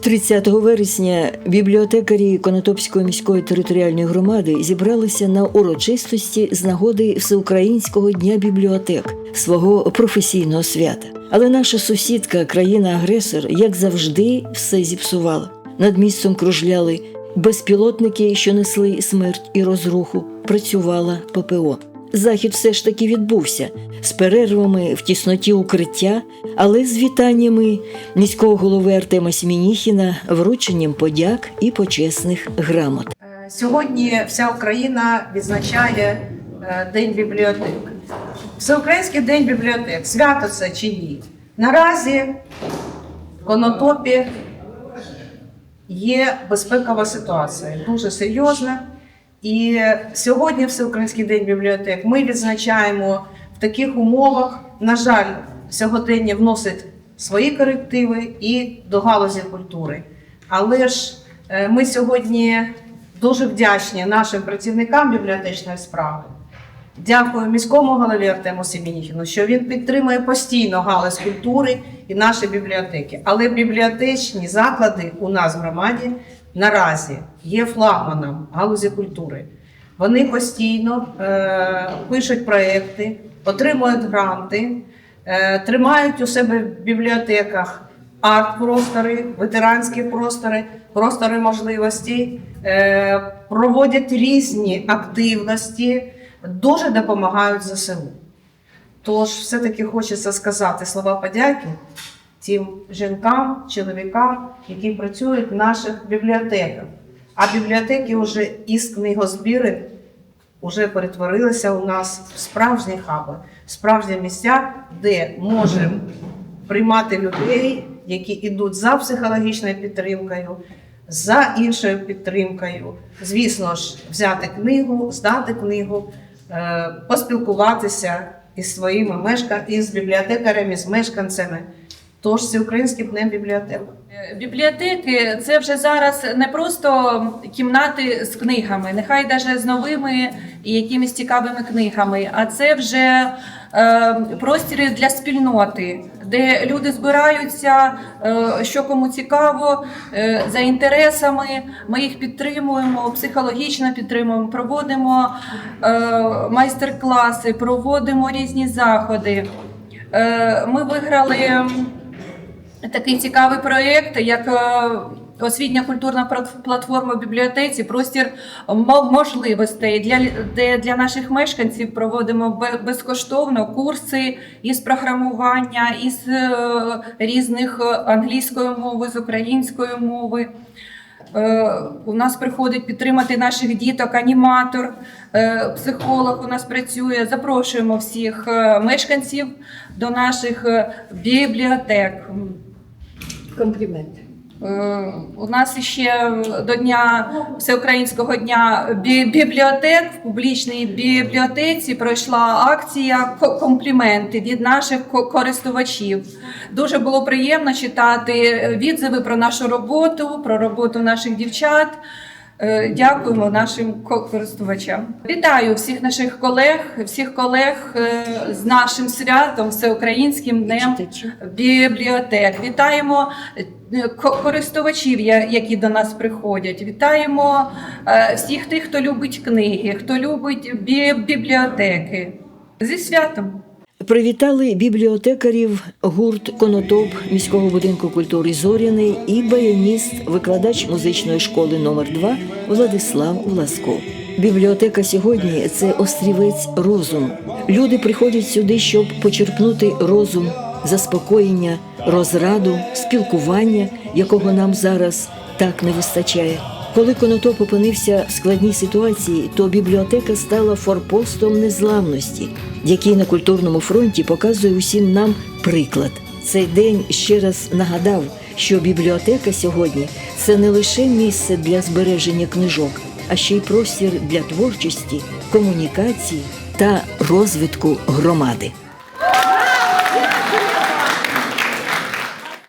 30 вересня бібліотекарі Конотопської міської територіальної громади зібралися на урочистості з нагоди Всеукраїнського дня бібліотек, свого професійного свята. Але наша сусідка, країна-агресор, як завжди, все зіпсувала. Над містом кружляли безпілотники, що несли смерть і розруху. Працювала ППО. Захід все ж таки відбувся з перервами в тісноті укриття, але з вітаннями міського голови Артема Смініхіна, врученням подяк і почесних грамот. Е, Сьогодні вся Україна відзначає е, День бібліотек. Всеукраїнський день бібліотек. Свято це чи ні? Наразі в Конотопі є безпекова ситуація, дуже серйозна. І сьогодні Всеукраїнський день бібліотек ми відзначаємо в таких умовах. На жаль, сьогодення вносить свої корективи і до галузі культури. Але ж е, ми сьогодні дуже вдячні нашим працівникам бібліотечної справи. Дякую міському голові Артему Семеніхіну, що він підтримує постійно галузь культури і наші бібліотеки. Але бібліотечні заклади у нас в громаді наразі є флагманом галузі культури. Вони постійно е, пишуть проекти, отримують гранти, е, тримають у себе в бібліотеках арт-простори, ветеранські простори, простори можливостей, е, проводять різні активності, дуже допомагають ЗСУ. Тож, все-таки хочеться сказати слова подяки тим жінкам, чоловікам, які працюють в наших бібліотеках. А бібліотеки вже із книгозбіри вже перетворилися у нас в справжні хаби, справжні місця, де можемо приймати людей, які йдуть за психологічною підтримкою, за іншою підтримкою. Звісно ж, взяти книгу, здати книгу, е, поспілкуватися із своїми мешканцями, із бібліотекарями, з мешканцями. Тож всеукраїнським днем бібліотек. Е, Бібліотеки це вже зараз не просто кімнати з книгами, нехай навіть з новими і якимись цікавими книгами, а це вже е, простіри для спільноти, де люди збираються, е, що кому цікаво, е, за інтересами. Ми їх підтримуємо, психологічно підтримуємо, проводимо е, майстер-класи, проводимо різні заходи. Е, ми виграли такий цікавий проєкт, як е, освітня культурна пла- платформа бібліотеці, простір можливостей для, де для наших мешканців проводимо безкоштовно курси із програмування, із е, різних е, англійської мови, з української мови. У нас приходить підтримати наших діток аніматор, психолог у нас працює. Запрошуємо всіх мешканців до наших бібліотек. Компліменти. Е, У нас ще до дня всеукраїнського дня бібліотек в публічній бібліотеці пройшла акція компліменти від наших користувачів. Дуже було приємно читати відзиви про нашу роботу, про роботу наших дівчат. Е, Дякуємо нашим ко- користувачам. Вітаю всіх наших колег, всіх колег е, з нашим святом, всеукраїнським днем бібліотек. Вітаємо е, ко- користувачів, які до нас приходять. Вітаємо всіх тих, хто любить книги, хто любить бібліотеки. Зі святом! Привітали бібліотекарів гурт Конотоп міського будинку культури Зоряний і баяніст, викладач музичної школи номер 2 Владислав Власков. Бібліотека сьогодні це острівець розуму. Люди приходять сюди, щоб почерпнути розум, заспокоєння, розраду, спілкування, якого нам зараз так не вистачає. Коли Конотоп опинився в складній ситуації, то бібліотека стала форпостом незламності, який на культурному фронті показує усім нам приклад. Цей день ще раз нагадав, що бібліотека сьогодні це не лише місце для збереження книжок, а ще й простір для творчості, комунікації та розвитку громади.